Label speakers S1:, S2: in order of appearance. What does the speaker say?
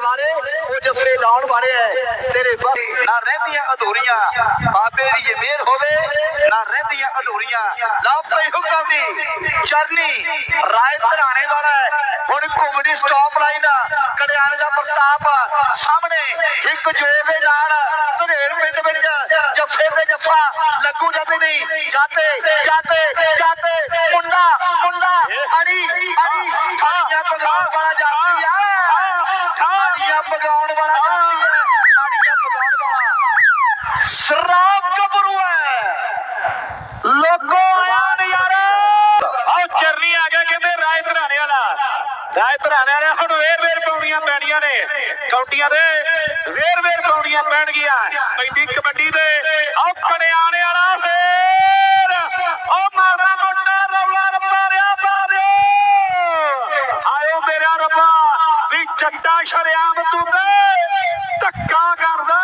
S1: ਵਾਲੇ
S2: ਉਹ ਜੱਫੇ ਲਾਉਣ ਵਾਲੇ ਹੈ ਤੇਰੇ ਫਸ ਨਾ ਰਹਿੰਦੀਆਂ ਅਧੂਰੀਆਂ। ਬਾਬੇ ਦੀ ਜੇ ਮਿਹਰ ਹੋਵੇ, ਨਾ ਰਹਿੰਦੀਆਂ ਅਧੂਰੀਆਂ। ਲਓ ਪਈ ਹੁਕਮ ਦੀ ਚਰਨੀ ਰਾਏ ਧਰਾਣੇ ਵਾਲਾ ਹੁਣ ਘੁੰਮਦੀ ਸਟਾਪ ਲਾਈਨ ਕੜਿਆਣੇ ਦਾ ਪ੍ਰਤਾਪ ਸਾਹਮਣੇ। ਇੱਕ ਜੋਰ ਦੇ ਨਾਲ ਧਨੇਰ ਪਿੰਡ ਵਿੱਚ ਜੱਫੇ ਤੇ ਜੱਫਾ ਲੱਗੂ ਜਾਂਦੇ ਨਹੀਂ ਜਾਤੇ ਜਾਤੇ।
S1: ਰਾਜ ਭਰਾਣਿਆਂ ਨੇ ਹੁਣ ਵੇਰ ਵੇਰ ਪਾਉਣੀਆਂ ਪੈਣੀਆਂ ਨੇ। ਕੌਟੀਆਂ ਦੇ ਵੇਰ ਵੇਰ ਪਾਉਣੀਆਂ ਪੈਣਗੀਆਂ। ਪੈਂਦੀ ਕਬੱਡੀ ਦੇ। ਆਹ ਕੜਿਆਣੇ ਵਾਲਾ ਫੇਰ। ਉਹ ਮਾੜਾ ਮੋਟਾ ਰੌਲਾ ਰੱਬਾ ਰਿਆ ਬਾਰਿਓ ਆਇਓ ਮੇਰਾ ਰੱਬਾ ਵੀ ਚੱਟਾ ਸ਼ਰਿਆਮ ਤੂੰ ਤੇ ਧੱਕਾ ਕਰਦਾ